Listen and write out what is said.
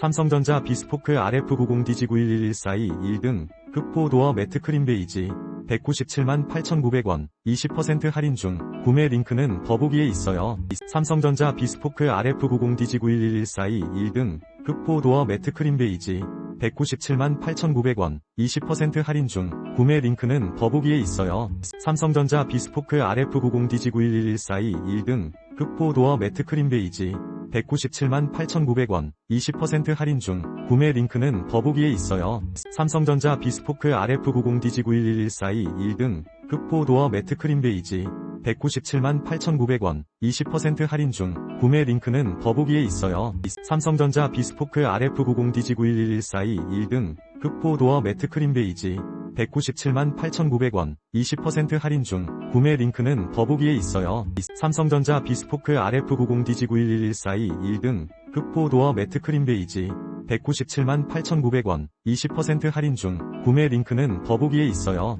삼성전자 비스포크 RF90DG911142 1 등 흑포 도어 매트 크림 베이지 197만 8,900원 20% 할인 중 구매 링크는 더보기에 있어요. 삼성전자 비스포크 RF90DG911142 1 등 흑포 도어 매트 크림 베이지 197만 8,900원 20% 할인 중 구매 링크는 더보기에 있어요. 삼성전자 비스포크 RF90DG911142 1 등 흑포 도어 매트 크림 베이지 197만 8,900원 20% 할인 중 구매 링크는 더보기에 있어요. 삼성전자 비스포크 RF90DG911142 1 등 흑포 도어 매트 크림 베이지 197만 8,900원 20% 할인 중 구매 링크는 더보기에 있어요. 삼성전자 비스포크 RF90DG911142 1 등 흑포 도어 매트 크림 베이지 197만 8,900원 20% 할인 중 구매 링크는 더보기에 있어요. 삼성전자 비스포크 RF90DG911142 1등 흑포 도어 매트 크림 베이지 197만 8,900원 20% 할인 중 구매 링크는 더보기에 있어요.